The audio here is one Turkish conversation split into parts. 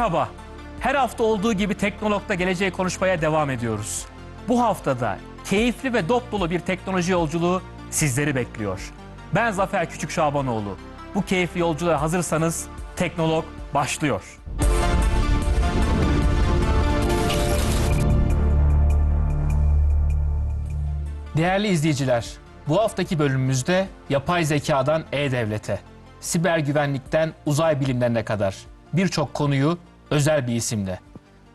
Merhaba. Her hafta olduğu gibi Teknolog'da geleceği konuşmaya devam ediyoruz. Bu haftada keyifli ve dop dolu bir teknoloji yolculuğu sizleri bekliyor. Ben Zafer Küçük Şabanoğlu. Bu keyifli yolculuğa hazırsanız Teknolog başlıyor. Değerli izleyiciler, bu haftaki bölümümüzde yapay zekadan e-devlete, siber güvenlikten uzay bilimlerine kadar birçok konuyu özel bir isimle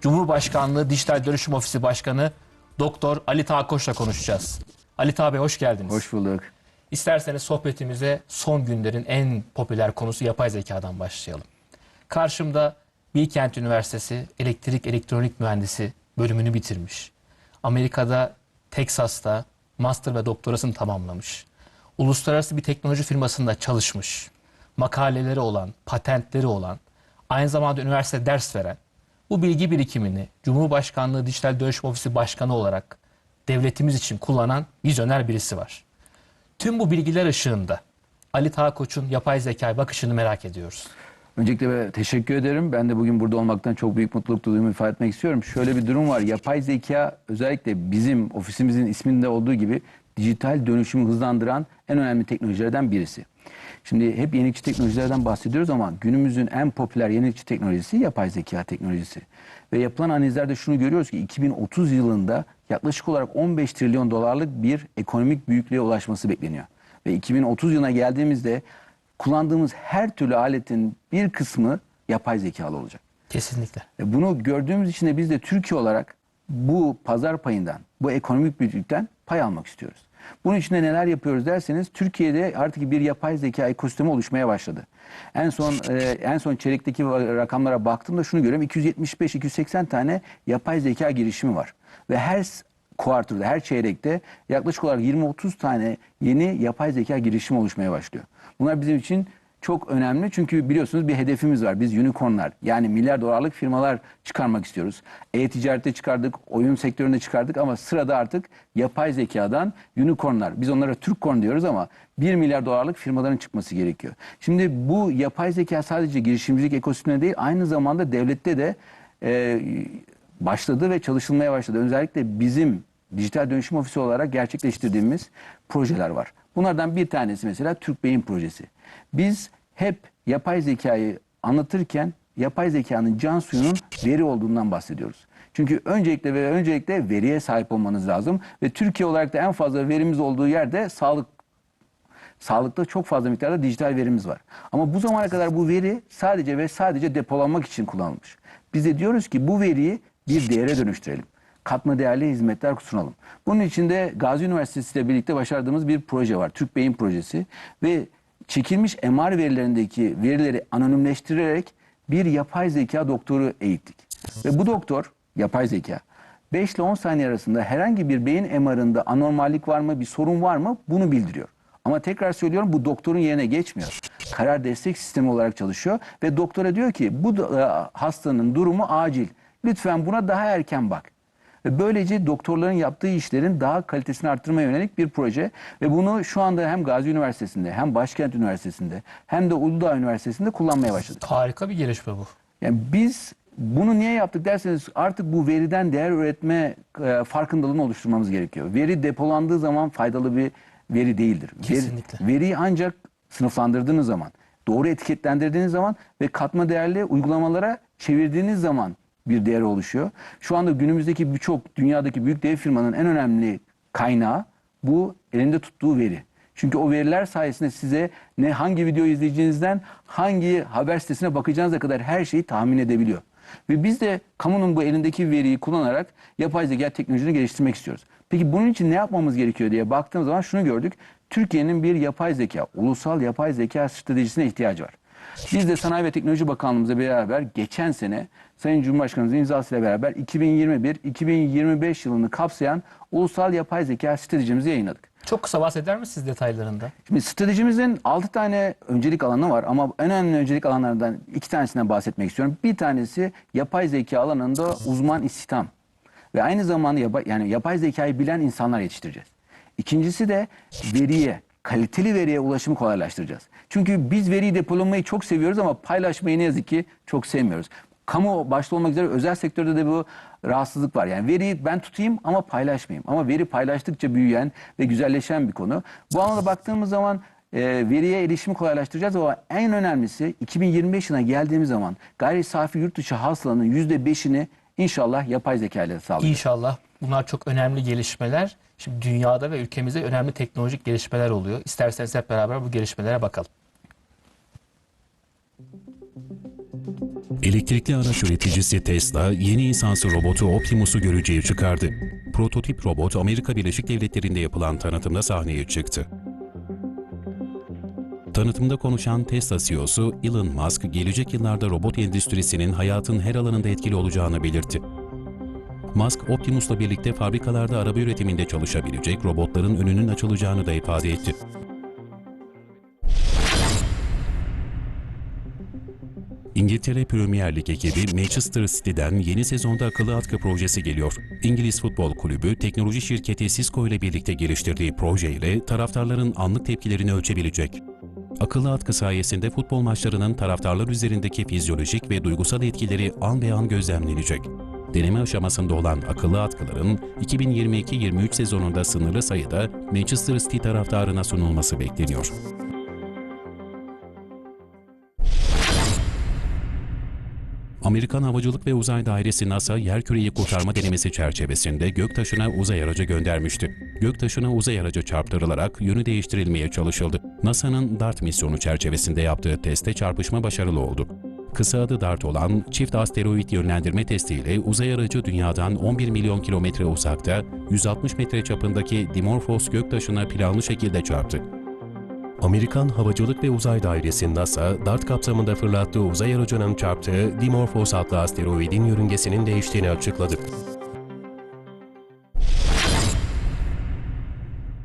Cumhurbaşkanlığı Dijital Dönüşüm Ofisi Başkanı Doktor Ali Takoş'la konuşacağız. Ali Tağ Bey hoş geldiniz. Hoş bulduk. İsterseniz sohbetimize son günlerin en popüler konusu yapay zekadan başlayalım. Karşımda Bilkent Üniversitesi Elektrik Elektronik Mühendisi bölümünü bitirmiş. Amerika'da, Teksas'ta master ve doktorasını tamamlamış. Uluslararası bir teknoloji firmasında çalışmış. Makaleleri olan, patentleri olan, aynı zamanda üniversite ders veren, bu bilgi birikimini Cumhurbaşkanlığı Dijital Dönüşüm Ofisi Başkanı olarak devletimiz için kullanan vizyoner birisi var. Tüm bu bilgiler ışığında Ali Tağkoç'un yapay zekaya bakışını merak ediyoruz. Öncelikle ben teşekkür ederim. Ben de bugün burada olmaktan çok büyük mutluluk duyduğumu ifade etmek istiyorum. Şöyle bir durum var. Yapay zeka özellikle bizim ofisimizin isminde olduğu gibi dijital dönüşümü hızlandıran en önemli teknolojilerden birisi. Şimdi hep yenilikçi teknolojilerden bahsediyoruz ama günümüzün en popüler yenilikçi teknolojisi yapay zeka teknolojisi. Ve yapılan analizlerde şunu görüyoruz ki 2030 yılında yaklaşık olarak 15 trilyon dolarlık bir ekonomik büyüklüğe ulaşması bekleniyor. Ve 2030 yılına geldiğimizde kullandığımız her türlü aletin bir kısmı yapay zekalı olacak. Kesinlikle. Ve bunu gördüğümüz için de biz de Türkiye olarak bu pazar payından, bu ekonomik büyüklükten pay almak istiyoruz. Bunun için de neler yapıyoruz derseniz Türkiye'de artık bir yapay zeka ekosistemi oluşmaya başladı. En son e, en son çeyrekteki rakamlara baktığımda şunu görüyorum 275-280 tane yapay zeka girişimi var. Ve her kuartırda, her çeyrekte yaklaşık olarak 20-30 tane yeni yapay zeka girişimi oluşmaya başlıyor. Bunlar bizim için çok önemli çünkü biliyorsunuz bir hedefimiz var. Biz unicornlar yani milyar dolarlık firmalar çıkarmak istiyoruz. E-ticarette çıkardık, oyun sektöründe çıkardık ama sırada artık yapay zekadan unicornlar. Biz onlara Türkcorn diyoruz ama 1 milyar dolarlık firmaların çıkması gerekiyor. Şimdi bu yapay zeka sadece girişimcilik ekosisteminde değil aynı zamanda devlette de e, başladı ve çalışılmaya başladı. Özellikle bizim dijital dönüşüm ofisi olarak gerçekleştirdiğimiz projeler var. Bunlardan bir tanesi mesela Türk Beyin projesi. Biz hep yapay zekayı anlatırken yapay zekanın can suyunun veri olduğundan bahsediyoruz. Çünkü öncelikle ve öncelikle veriye sahip olmanız lazım ve Türkiye olarak da en fazla verimiz olduğu yerde sağlık Sağlıkta çok fazla miktarda dijital verimiz var. Ama bu zamana kadar bu veri sadece ve sadece depolanmak için kullanılmış. Biz de diyoruz ki bu veriyi bir değere dönüştürelim. Katma değerli hizmetler sunalım. Bunun için de Gazi Üniversitesi ile birlikte başardığımız bir proje var. Türk Beyin Projesi ve çekilmiş MR verilerindeki verileri anonimleştirerek bir yapay zeka doktoru eğittik. Ve bu doktor yapay zeka 5 ile 10 saniye arasında herhangi bir beyin MR'ında anormallik var mı, bir sorun var mı bunu bildiriyor. Ama tekrar söylüyorum bu doktorun yerine geçmiyor. Karar destek sistemi olarak çalışıyor ve doktora diyor ki bu da- hastanın durumu acil. Lütfen buna daha erken bak. Ve böylece doktorların yaptığı işlerin daha kalitesini arttırmaya yönelik bir proje. Ve bunu şu anda hem Gazi Üniversitesi'nde hem Başkent Üniversitesi'nde hem de Uludağ Üniversitesi'nde kullanmaya başladık. Harika bir gelişme bu. Yani biz bunu niye yaptık derseniz artık bu veriden değer üretme e, farkındalığını oluşturmamız gerekiyor. Veri depolandığı zaman faydalı bir veri değildir. Veri- Kesinlikle. veriyi ancak sınıflandırdığınız zaman, doğru etiketlendirdiğiniz zaman ve katma değerli uygulamalara çevirdiğiniz zaman bir değer oluşuyor. Şu anda günümüzdeki birçok dünyadaki büyük dev firmanın en önemli kaynağı bu elinde tuttuğu veri. Çünkü o veriler sayesinde size ne hangi video izleyeceğinizden hangi haber sitesine bakacağınıza kadar her şeyi tahmin edebiliyor. Ve biz de kamunun bu elindeki veriyi kullanarak yapay zeka teknolojisini geliştirmek istiyoruz. Peki bunun için ne yapmamız gerekiyor diye baktığımız zaman şunu gördük. Türkiye'nin bir yapay zeka, ulusal yapay zeka stratejisine ihtiyacı var. Biz de Sanayi ve Teknoloji Bakanlığımızla beraber geçen sene Sayın Cumhurbaşkanımızın imzasıyla beraber 2021-2025 yılını kapsayan ulusal yapay zeka stratejimizi yayınladık. Çok kısa bahseder misiniz detaylarında? Şimdi stratejimizin 6 tane öncelik alanı var ama en önemli öncelik alanlardan iki tanesinden bahsetmek istiyorum. Bir tanesi yapay zeka alanında uzman istihdam ve aynı zamanda yapay, yani yapay zekayı bilen insanlar yetiştireceğiz. İkincisi de veriye, kaliteli veriye ulaşımı kolaylaştıracağız. Çünkü biz veriyi depolamayı çok seviyoruz ama paylaşmayı ne yazık ki çok sevmiyoruz. Kamu başta olmak üzere özel sektörde de bu rahatsızlık var. Yani veriyi ben tutayım ama paylaşmayayım. Ama veri paylaştıkça büyüyen ve güzelleşen bir konu. Bu anlamda baktığımız zaman e, veriye erişimi kolaylaştıracağız ama en önemlisi 2025 yılına geldiğimiz zaman gayri safi yurt dışı hasılanın %5'ini inşallah yapay zeka ile sağlayacağız. İnşallah bunlar çok önemli gelişmeler. Şimdi dünyada ve ülkemizde önemli teknolojik gelişmeler oluyor. İsterseniz hep beraber bu gelişmelere bakalım. Elektrikli araç üreticisi Tesla, yeni insansı robotu Optimus'u göreceği çıkardı. Prototip robot Amerika Birleşik Devletleri'nde yapılan tanıtımda sahneye çıktı. Tanıtımda konuşan Tesla CEO'su Elon Musk, gelecek yıllarda robot endüstrisinin hayatın her alanında etkili olacağını belirtti. Musk, Optimus'la birlikte fabrikalarda araba üretiminde çalışabilecek robotların önünün açılacağını da ifade etti. İngiltere Premier Lig ekibi Manchester City'den yeni sezonda akıllı atkı projesi geliyor. İngiliz Futbol Kulübü, teknoloji şirketi Cisco ile birlikte geliştirdiği proje ile taraftarların anlık tepkilerini ölçebilecek. Akıllı atkı sayesinde futbol maçlarının taraftarlar üzerindeki fizyolojik ve duygusal etkileri an be an gözlemlenecek. Deneme aşamasında olan akıllı atkıların 2022-23 sezonunda sınırlı sayıda Manchester City taraftarına sunulması bekleniyor. Amerikan Havacılık ve Uzay Dairesi NASA yer küreyi kurtarma denemesi çerçevesinde göktaşına uzay aracı göndermişti. Göktaşına uzay aracı çarptırılarak yönü değiştirilmeye çalışıldı. NASA'nın DART misyonu çerçevesinde yaptığı testte çarpışma başarılı oldu. Kısa adı DART olan çift asteroid yönlendirme testiyle uzay aracı dünyadan 11 milyon kilometre uzakta 160 metre çapındaki Dimorphos göktaşına planlı şekilde çarptı. Amerikan Havacılık ve Uzay Dairesi NASA, DART kapsamında fırlattığı uzay aracının çarptığı Dimorphos adlı asteroidin yörüngesinin değiştiğini açıkladı.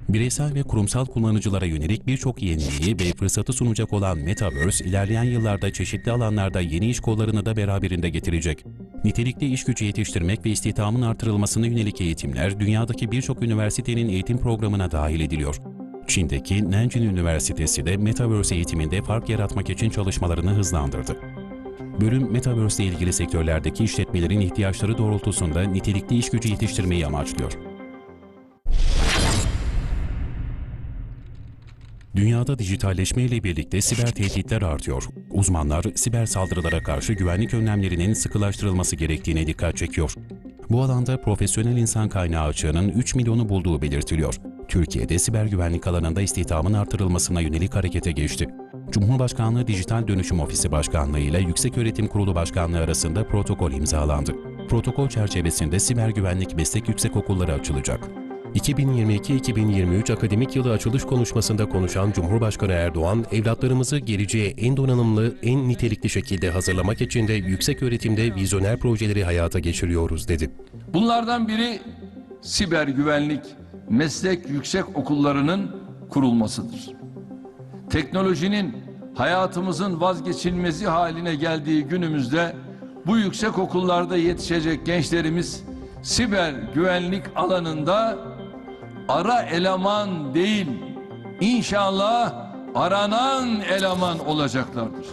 Bireysel ve kurumsal kullanıcılara yönelik birçok yeniliği ve fırsatı sunacak olan Metaverse, ilerleyen yıllarda çeşitli alanlarda yeni iş kollarını da beraberinde getirecek. Nitelikli iş gücü yetiştirmek ve istihdamın artırılmasına yönelik eğitimler dünyadaki birçok üniversitenin eğitim programına dahil ediliyor. Çin'deki Nanjing Üniversitesi de Metaverse eğitiminde fark yaratmak için çalışmalarını hızlandırdı. Bölüm Metaverse ile ilgili sektörlerdeki işletmelerin ihtiyaçları doğrultusunda nitelikli iş gücü yetiştirmeyi amaçlıyor. Dünyada dijitalleşme ile birlikte siber tehditler artıyor. Uzmanlar siber saldırılara karşı güvenlik önlemlerinin sıkılaştırılması gerektiğine dikkat çekiyor. Bu alanda profesyonel insan kaynağı açığının 3 milyonu bulduğu belirtiliyor. Türkiye'de siber güvenlik alanında istihdamın artırılmasına yönelik harekete geçti. Cumhurbaşkanlığı Dijital Dönüşüm Ofisi Başkanlığı ile Yükseköğretim Kurulu Başkanlığı arasında protokol imzalandı. Protokol çerçevesinde siber güvenlik meslek yüksekokulları açılacak. 2022-2023 akademik yılı açılış konuşmasında konuşan Cumhurbaşkanı Erdoğan, evlatlarımızı geleceğe en donanımlı, en nitelikli şekilde hazırlamak için de yüksek öğretimde vizyoner projeleri hayata geçiriyoruz dedi. Bunlardan biri siber güvenlik meslek yüksek okullarının kurulmasıdır. Teknolojinin hayatımızın vazgeçilmezi haline geldiği günümüzde bu yüksek okullarda yetişecek gençlerimiz siber güvenlik alanında ara eleman değil inşallah aranan eleman olacaklardır.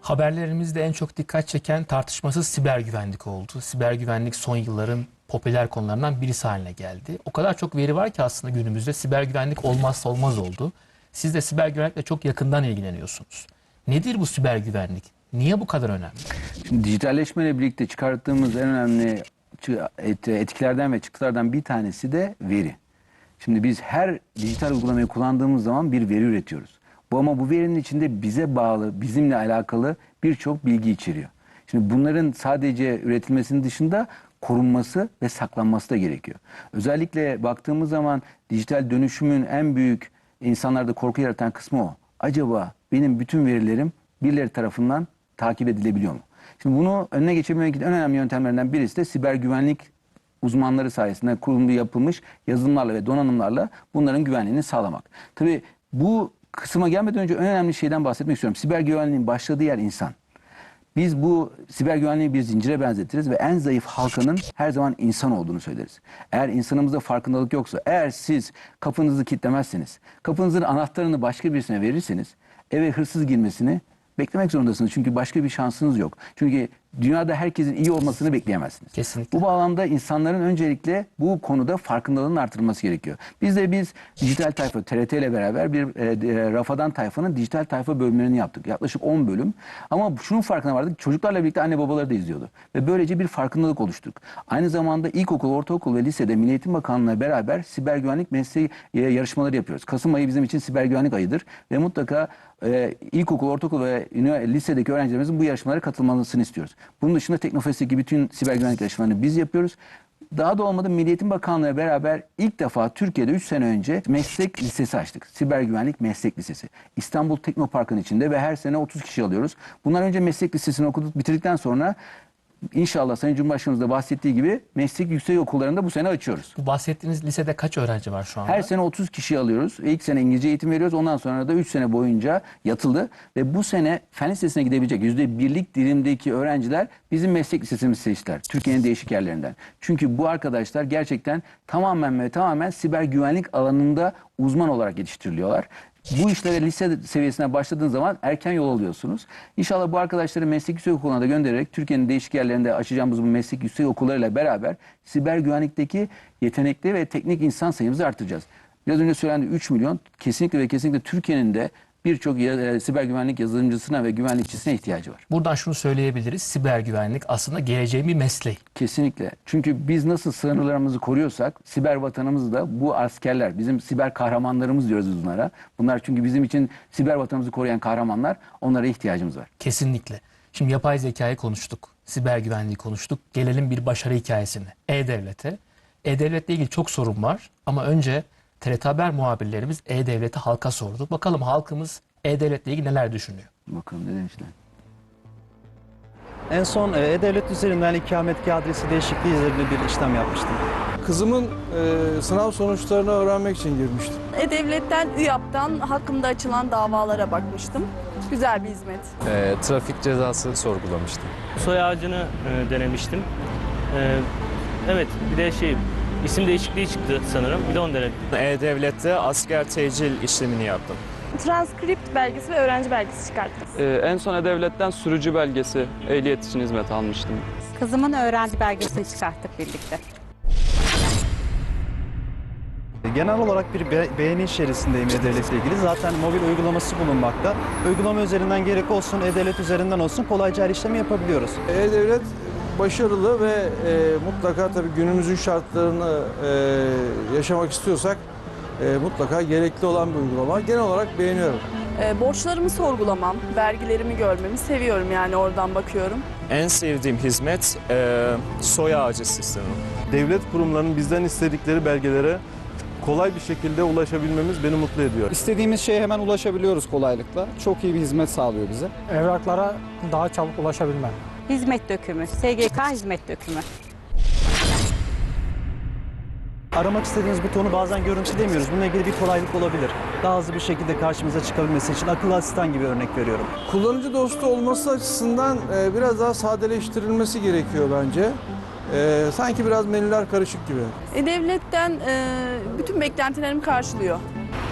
Haberlerimizde en çok dikkat çeken tartışmasız siber güvenlik oldu. Siber güvenlik son yılların popüler konularından birisi haline geldi. O kadar çok veri var ki aslında günümüzde siber güvenlik olmazsa olmaz oldu. Siz de siber güvenlikle çok yakından ilgileniyorsunuz. Nedir bu siber güvenlik? Niye bu kadar önemli? Şimdi dijitalleşmeyle birlikte çıkarttığımız en önemli etkilerden ve çıktılardan bir tanesi de veri. Şimdi biz her dijital uygulamayı kullandığımız zaman bir veri üretiyoruz. Bu ama bu verinin içinde bize bağlı, bizimle alakalı birçok bilgi içeriyor. Şimdi bunların sadece üretilmesinin dışında korunması ve saklanması da gerekiyor. Özellikle baktığımız zaman dijital dönüşümün en büyük insanlarda korku yaratan kısmı o. Acaba benim bütün verilerim birileri tarafından takip edilebiliyor mu? Şimdi bunu önüne geçebilmek için en önemli yöntemlerinden birisi de siber güvenlik uzmanları sayesinde kurumlu yapılmış yazılımlarla ve donanımlarla bunların güvenliğini sağlamak. Tabii bu kısma gelmeden önce en önemli şeyden bahsetmek istiyorum. Siber güvenliğin başladığı yer insan. Biz bu siber güvenliği bir zincire benzetiriz ve en zayıf halkanın her zaman insan olduğunu söyleriz. Eğer insanımızda farkındalık yoksa, eğer siz kapınızı kilitlemezseniz, kapınızın anahtarını başka birisine verirseniz eve hırsız girmesini Beklemek zorundasınız çünkü başka bir şansınız yok. Çünkü dünyada herkesin iyi olmasını bekleyemezsiniz. Kesinlikle. Bu bağlamda insanların öncelikle bu konuda farkındalığının artırılması gerekiyor. Biz de biz dijital tayfa TRT ile beraber bir e, e, Rafadan tayfanın dijital tayfa bölümlerini yaptık. Yaklaşık 10 bölüm. Ama şunun farkına vardık. Çocuklarla birlikte anne babaları da izliyordu. Ve böylece bir farkındalık oluştuk. Aynı zamanda ilkokul, ortaokul ve lisede Milli Eğitim Bakanlığı'na beraber siber güvenlik mesleği e, yarışmaları yapıyoruz. Kasım ayı bizim için siber güvenlik ayıdır. Ve mutlaka e, ilkokul, ortaokul ve lisedeki öğrencilerimizin bu yarışmalara katılmasını istiyoruz. Bunun dışında Teknofest'teki bütün siber güvenlik yarışmalarını biz yapıyoruz. Daha da olmadı Milli Eğitim Bakanlığı'yla beraber ilk defa Türkiye'de 3 sene önce meslek lisesi açtık. Siber Güvenlik Meslek Lisesi. İstanbul Teknopark'ın içinde ve her sene 30 kişi alıyoruz. Bundan önce meslek lisesini okuduk, bitirdikten sonra inşallah Sayın Cumhurbaşkanımız da bahsettiği gibi meslek yüksek okullarında bu sene açıyoruz. Bu bahsettiğiniz lisede kaç öğrenci var şu anda? Her sene 30 kişi alıyoruz. İlk sene İngilizce eğitim veriyoruz. Ondan sonra da 3 sene boyunca yatılı. Ve bu sene fen lisesine gidebilecek %1'lik dilimdeki öğrenciler bizim meslek lisesimizi seçtiler. Türkiye'nin değişik yerlerinden. Çünkü bu arkadaşlar gerçekten tamamen ve tamamen siber güvenlik alanında uzman olarak yetiştiriliyorlar. Bu işlere lise seviyesine başladığın zaman erken yol alıyorsunuz. İnşallah bu arkadaşları meslek yüksek okuluna da göndererek Türkiye'nin değişik yerlerinde açacağımız bu meslek yüksek okullarıyla beraber siber güvenlikteki yetenekli ve teknik insan sayımızı artıracağız. Biraz önce söylendi 3 milyon kesinlikle ve kesinlikle Türkiye'nin de birçok e, siber güvenlik yazılımcısına ve güvenlikçisine ihtiyacı var. Buradan şunu söyleyebiliriz. Siber güvenlik aslında geleceğin bir mesleği. Kesinlikle. Çünkü biz nasıl sınırlarımızı koruyorsak siber vatanımızı da bu askerler, bizim siber kahramanlarımız diyoruz bunlara. Bunlar çünkü bizim için siber vatanımızı koruyan kahramanlar. Onlara ihtiyacımız var. Kesinlikle. Şimdi yapay zekayı konuştuk. Siber güvenliği konuştuk. Gelelim bir başarı hikayesine. E-Devlet'e. E-Devlet'le ilgili çok sorun var. Ama önce TRT Haber muhabirlerimiz E-Devlet'i halka sordu. Bakalım halkımız E-Devlet'le ilgili neler düşünüyor? Bakalım ne demişler. En son e, E-Devlet üzerinden ikametgah adresi değişikliği üzerine bir işlem yapmıştım. Kızımın e, sınav sonuçlarını öğrenmek için girmiştim. E-Devlet'ten, ÜYAP'tan hakkımda açılan davalara bakmıştım. Güzel bir hizmet. e, trafik cezası sorgulamıştım. soy ağacını e, denemiştim. E, evet bir de şey isim değişikliği çıktı sanırım. Bir de onu denedim. E-Devlet'te asker tecil işlemini yaptım. Transkript belgesi ve öğrenci belgesi çıkarttım. Ee, en son E-Devlet'ten sürücü belgesi, ehliyet için hizmet almıştım. Kızımın öğrenci belgesini çıkarttık birlikte. E, Genel olarak bir be- beğeni içerisindeyim E-Devlet'le ilgili. Zaten mobil uygulaması bulunmakta. Uygulama üzerinden gerek olsun, E-Devlet üzerinden olsun kolayca her işlemi yapabiliyoruz. E-Devlet başarılı ve e, mutlaka tabii günümüzün şartlarını e, yaşamak istiyorsak e, mutlaka gerekli olan bir uygulama. Genel olarak beğeniyorum. E, borçlarımı sorgulamam, vergilerimi görmemi seviyorum yani oradan bakıyorum. En sevdiğim hizmet e, soy ağacı sistemi. devlet kurumlarının bizden istedikleri belgelere kolay bir şekilde ulaşabilmemiz beni mutlu ediyor. İstediğimiz şeye hemen ulaşabiliyoruz kolaylıkla. Çok iyi bir hizmet sağlıyor bize. Evraklara daha çabuk ulaşabilmem. Hizmet dökümü, SGK hizmet dökümü. Aramak istediğiniz butonu bazen görüntülemiyoruz. Bununla ilgili bir kolaylık olabilir. Daha hızlı bir şekilde karşımıza çıkabilmesi için akıllı asistan gibi örnek veriyorum. Kullanıcı dostu olması açısından e, biraz daha sadeleştirilmesi gerekiyor bence. E, sanki biraz menüler karışık gibi. E-Devlet'ten e, bütün beklentilerimi karşılıyor.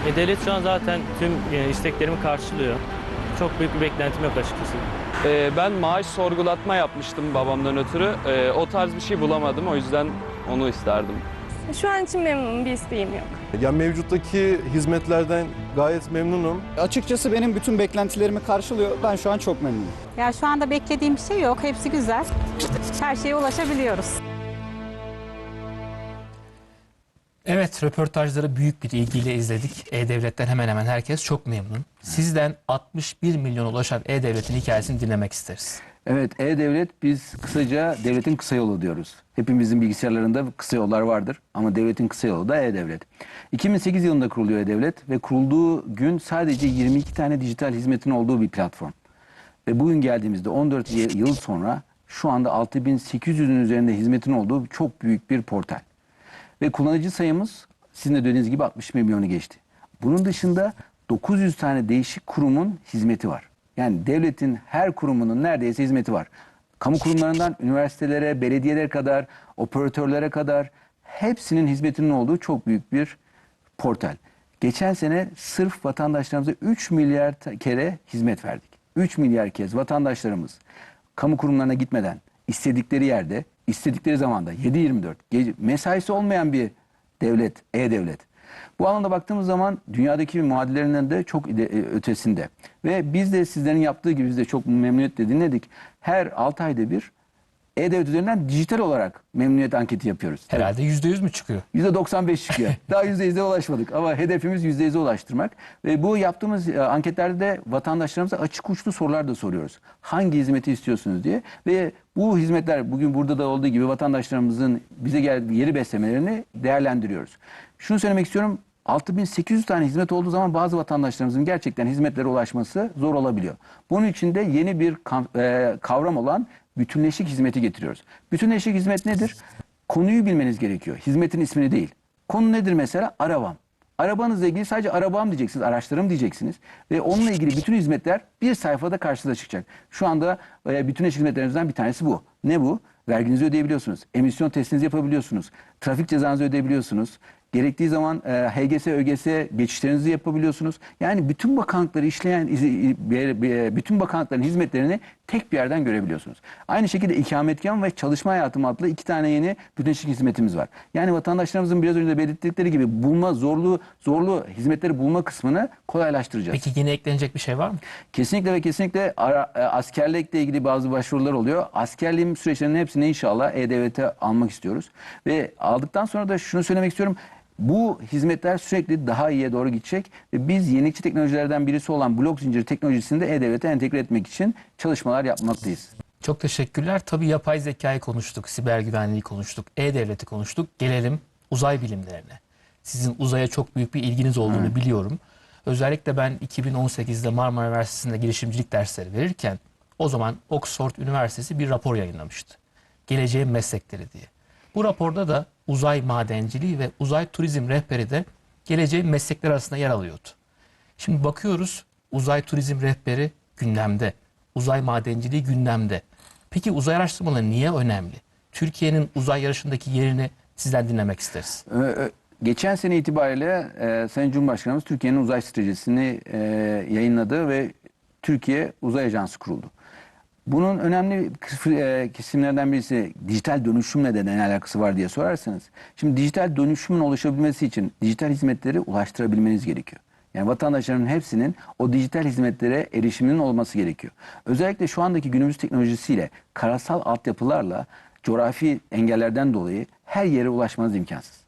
E-Devlet şu an zaten tüm e, isteklerimi karşılıyor. Çok büyük bir beklentim yok açıkçası. Ee, ben maaş sorgulatma yapmıştım babamdan ötürü. Ee, o tarz bir şey bulamadım, o yüzden onu isterdim. Şu an için memnunum, bir isteğim yok. Yani mevcuttaki hizmetlerden gayet memnunum. Açıkçası benim bütün beklentilerimi karşılıyor. Ben şu an çok memnunum. Ya şu anda beklediğim bir şey yok. Hepsi güzel. Her şeye ulaşabiliyoruz. Evet, röportajları büyük bir ilgiyle izledik. E-Devlet'ten hemen hemen herkes çok memnun. Sizden 61 milyon ulaşan E-Devlet'in hikayesini dinlemek isteriz. Evet E-Devlet biz kısaca devletin kısa yolu diyoruz. Hepimizin bilgisayarlarında kısa yollar vardır ama devletin kısa yolu da E-Devlet. 2008 yılında kuruluyor E-Devlet ve kurulduğu gün sadece 22 tane dijital hizmetin olduğu bir platform. Ve bugün geldiğimizde 14 y- yıl sonra şu anda 6800'ün üzerinde hizmetin olduğu çok büyük bir portal. Ve kullanıcı sayımız sizin de dediğiniz gibi 60 milyonu geçti. Bunun dışında 900 tane değişik kurumun hizmeti var. Yani devletin her kurumunun neredeyse hizmeti var. Kamu kurumlarından üniversitelere, belediyelere kadar, operatörlere kadar hepsinin hizmetinin olduğu çok büyük bir portal. Geçen sene sırf vatandaşlarımıza 3 milyar kere hizmet verdik. 3 milyar kez vatandaşlarımız kamu kurumlarına gitmeden istedikleri yerde, istedikleri zamanda 7-24 gece, mesaisi olmayan bir devlet, e-devlet. Bu alanda baktığımız zaman dünyadaki muadillerinden de çok e, ötesinde. Ve biz de sizlerin yaptığı gibi biz de çok memnuniyetle dinledik. Her 6 ayda bir e-devlet üzerinden dijital olarak memnuniyet anketi yapıyoruz. Herhalde %100 mü çıkıyor? %95 çıkıyor. Daha %100'e ulaşmadık ama hedefimiz %100'e ulaştırmak. Ve bu yaptığımız e, anketlerde de vatandaşlarımıza açık uçlu sorular da soruyoruz. Hangi hizmeti istiyorsunuz diye. Ve bu hizmetler bugün burada da olduğu gibi vatandaşlarımızın bize geldiği yeri beslemelerini değerlendiriyoruz. Şunu söylemek istiyorum. 6800 tane hizmet olduğu zaman bazı vatandaşlarımızın gerçekten hizmetlere ulaşması zor olabiliyor. Bunun için de yeni bir e, kavram olan bütünleşik hizmeti getiriyoruz. Bütünleşik hizmet nedir? Konuyu bilmeniz gerekiyor. Hizmetin ismini değil. Konu nedir mesela? Arabam. Arabanızla ilgili sadece arabam diyeceksiniz, araçlarım diyeceksiniz. Ve onunla ilgili bütün hizmetler bir sayfada karşınıza çıkacak. Şu anda e, bütünleşik hizmetlerimizden bir tanesi bu. Ne bu? Verginizi ödeyebiliyorsunuz. Emisyon testinizi yapabiliyorsunuz. Trafik cezanızı ödeyebiliyorsunuz. Gerektiği zaman e, HGS, ÖGS geçişlerinizi yapabiliyorsunuz. Yani bütün bakanlıkları işleyen, bütün bakanlıkların hizmetlerini tek bir yerden görebiliyorsunuz. Aynı şekilde ikametgah ve çalışma hayatım adlı iki tane yeni bütünleşik hizmetimiz var. Yani vatandaşlarımızın biraz önce belirttikleri gibi bulma, zorlu, zorlu hizmetleri bulma kısmını kolaylaştıracağız. Peki yine eklenecek bir şey var mı? Kesinlikle ve kesinlikle ara, e, askerlikle ilgili bazı başvurular oluyor. Askerliğin süreçlerinin hepsini inşallah E-Devlet'e almak istiyoruz. Ve aldıktan sonra da şunu söylemek istiyorum. Bu hizmetler sürekli daha iyiye doğru gidecek ve biz yenilikçi teknolojilerden birisi olan blok zinciri teknolojisini de E-Devlet'e entegre etmek için çalışmalar yapmaktayız. Çok teşekkürler. Tabii yapay zekayı konuştuk, siber güvenliği konuştuk, e-devleti konuştuk. Gelelim uzay bilimlerine. Sizin uzaya çok büyük bir ilginiz olduğunu biliyorum. Özellikle ben 2018'de Marmara Üniversitesi'nde girişimcilik dersleri verirken o zaman Oxford Üniversitesi bir rapor yayınlamıştı. Geleceğin meslekleri diye. Bu raporda da uzay madenciliği ve uzay turizm rehberi de geleceğin meslekleri arasında yer alıyordu. Şimdi bakıyoruz uzay turizm rehberi gündemde. Uzay madenciliği gündemde. Peki uzay araştırmaları niye önemli? Türkiye'nin uzay yarışındaki yerini sizden dinlemek isteriz. Ee, e, Geçen sene itibariyle e, Sayın Cumhurbaşkanımız Türkiye'nin uzay stratejisini e, yayınladı ve Türkiye Uzay Ajansı kuruldu. Bunun önemli e, kesimlerden birisi dijital dönüşümle de ne alakası var diye sorarsanız. Şimdi dijital dönüşümün oluşabilmesi için dijital hizmetleri ulaştırabilmeniz gerekiyor. Yani vatandaşların hepsinin o dijital hizmetlere erişiminin olması gerekiyor. Özellikle şu andaki günümüz teknolojisiyle karasal altyapılarla coğrafi engellerden dolayı her yere ulaşmanız imkansız.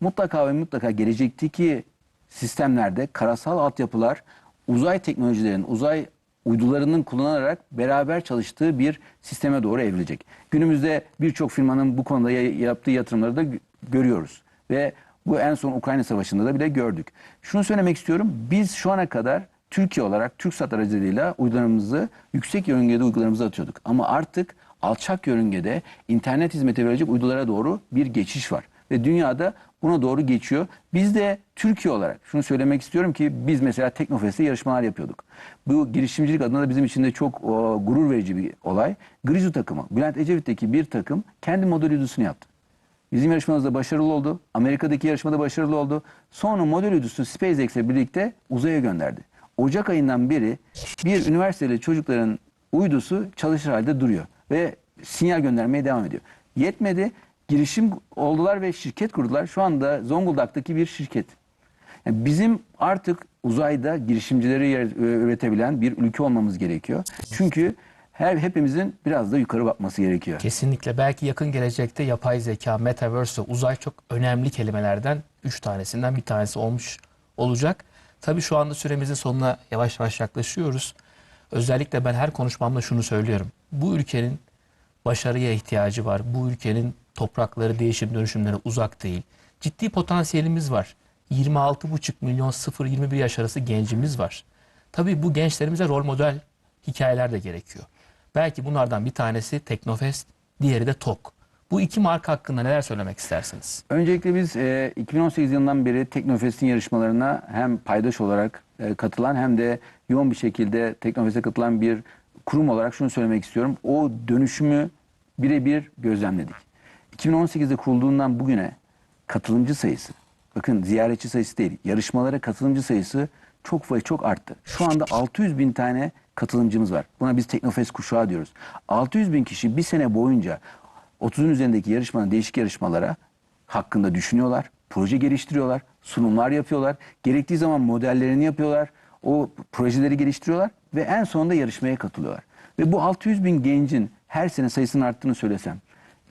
Mutlaka ve mutlaka gelecekteki sistemlerde karasal altyapılar uzay teknolojilerin, uzay uydularının kullanılarak beraber çalıştığı bir sisteme doğru evrilecek. Günümüzde birçok firmanın bu konuda ya- yaptığı yatırımları da gö- görüyoruz. Ve bu en son Ukrayna Savaşı'nda da bile gördük. Şunu söylemek istiyorum. Biz şu ana kadar Türkiye olarak TürkSat aracılığıyla uydularımızı yüksek yörüngede uydularımızı atıyorduk. Ama artık alçak yörüngede internet hizmeti verecek uydulara doğru bir geçiş var. Ve dünyada buna doğru geçiyor. Biz de Türkiye olarak şunu söylemek istiyorum ki biz mesela Teknofest'te yarışmalar yapıyorduk. Bu girişimcilik adına da bizim için de çok o, gurur verici bir olay. Grizu takımı, Bülent Ecevit'teki bir takım kendi model uydusunu yaptı. Bizim yarışmamızda başarılı oldu. Amerika'daki yarışmada başarılı oldu. Sonra model uydusunu SpaceX'le birlikte uzaya gönderdi. Ocak ayından beri bir üniversiteli çocukların uydusu çalışır halde duruyor. Ve sinyal göndermeye devam ediyor. Yetmedi. Girişim oldular ve şirket kurdular. Şu anda Zonguldak'taki bir şirket. Yani bizim artık uzayda girişimcileri e, üretebilen bir ülke olmamız gerekiyor. Çünkü her hepimizin biraz da yukarı bakması gerekiyor. Kesinlikle belki yakın gelecekte yapay zeka, metaverse ve uzay çok önemli kelimelerden 3 tanesinden bir tanesi olmuş olacak. Tabii şu anda süremizin sonuna yavaş yavaş yaklaşıyoruz. Özellikle ben her konuşmamda şunu söylüyorum. Bu ülkenin başarıya ihtiyacı var. Bu ülkenin toprakları değişim dönüşümlere uzak değil. Ciddi potansiyelimiz var. 26,5 milyon 0-21 yaş arası gencimiz var. Tabii bu gençlerimize rol model hikayeler de gerekiyor. Belki bunlardan bir tanesi Teknofest, diğeri de TOK. Bu iki marka hakkında neler söylemek istersiniz? Öncelikle biz e, 2018 yılından beri Teknofest'in yarışmalarına hem paydaş olarak e, katılan hem de yoğun bir şekilde Teknofest'e katılan bir kurum olarak şunu söylemek istiyorum. O dönüşümü birebir gözlemledik. 2018'de kurulduğundan bugüne katılımcı sayısı, bakın ziyaretçi sayısı değil, yarışmalara katılımcı sayısı çok ve çok arttı. Şu anda 600 bin tane katılımcımız var. Buna biz Teknofest kuşağı diyoruz. 600 bin kişi bir sene boyunca 30'un üzerindeki yarışmanın değişik yarışmalara hakkında düşünüyorlar, proje geliştiriyorlar, sunumlar yapıyorlar, gerektiği zaman modellerini yapıyorlar, o projeleri geliştiriyorlar ve en sonunda yarışmaya katılıyorlar. Ve bu 600 bin gencin her sene sayısının arttığını söylesem,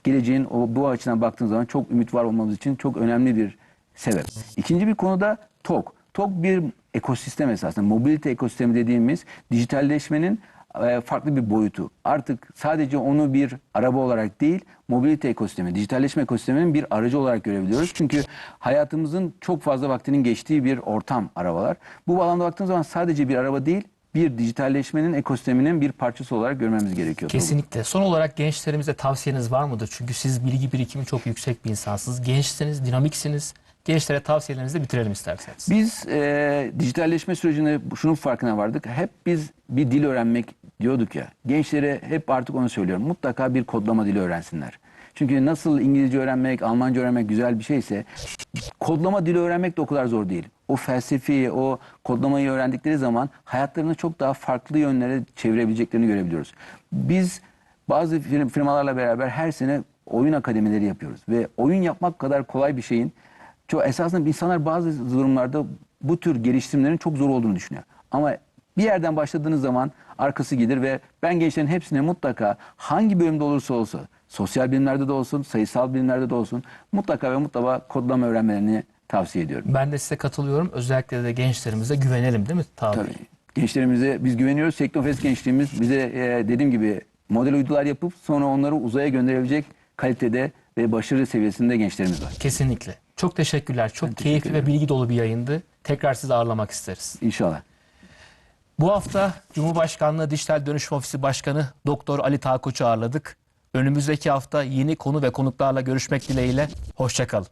geleceğin o bu açıdan baktığın zaman çok ümit var olmamız için çok önemli bir sebep. İkinci bir konu da TOG. TOG bir ekosistem esasında. Mobilite ekosistemi dediğimiz dijitalleşmenin e, farklı bir boyutu. Artık sadece onu bir araba olarak değil, mobilite ekosistemi, dijitalleşme ekosisteminin bir aracı olarak görebiliyoruz. Çünkü hayatımızın çok fazla vaktinin geçtiği bir ortam arabalar. Bu bağlamda baktığımız zaman sadece bir araba değil, bir dijitalleşmenin ekosisteminin bir parçası olarak görmemiz gerekiyor. Kesinlikle. Son olarak gençlerimize tavsiyeniz var mıdır? Çünkü siz bilgi birikimi çok yüksek bir insansınız. Gençsiniz, dinamiksiniz. Gençlere tavsiyelerinizi de bitirelim isterseniz. Biz e, dijitalleşme sürecinde şunun farkına vardık. Hep biz bir dil öğrenmek diyorduk ya. Gençlere hep artık onu söylüyorum. Mutlaka bir kodlama dili öğrensinler. Çünkü nasıl İngilizce öğrenmek, Almanca öğrenmek güzel bir şeyse kodlama dili öğrenmek de o kadar zor değil. O felsefi, o kodlamayı öğrendikleri zaman hayatlarını çok daha farklı yönlere çevirebileceklerini görebiliyoruz. Biz bazı firm- firmalarla beraber her sene oyun akademileri yapıyoruz ve oyun yapmak kadar kolay bir şeyin çok esasında insanlar bazı durumlarda bu tür geliştirmelerin çok zor olduğunu düşünüyor. Ama bir yerden başladığınız zaman arkası gelir ve ben gençlerin hepsine mutlaka hangi bölümde olursa olsa sosyal bilimlerde de olsun, sayısal bilimlerde de olsun mutlaka ve mutlaka kodlama öğrenmelerini tavsiye ediyorum. Ben de size katılıyorum. Özellikle de gençlerimize güvenelim değil mi? Tabii. Tabii. Gençlerimize biz güveniyoruz. Teknofest gençliğimiz bize e, dediğim gibi model uydular yapıp sonra onları uzaya gönderebilecek kalitede ve başarı seviyesinde gençlerimiz var. Kesinlikle. Çok teşekkürler. Çok teşekkür keyifli ve ederim. bilgi dolu bir yayındı. Tekrar sizi ağırlamak isteriz. İnşallah. Bu hafta Cumhurbaşkanlığı Dijital Dönüşüm Ofisi Başkanı Doktor Ali Takoç'u ağırladık. Önümüzdeki hafta yeni konu ve konuklarla görüşmek dileğiyle. Hoşçakalın.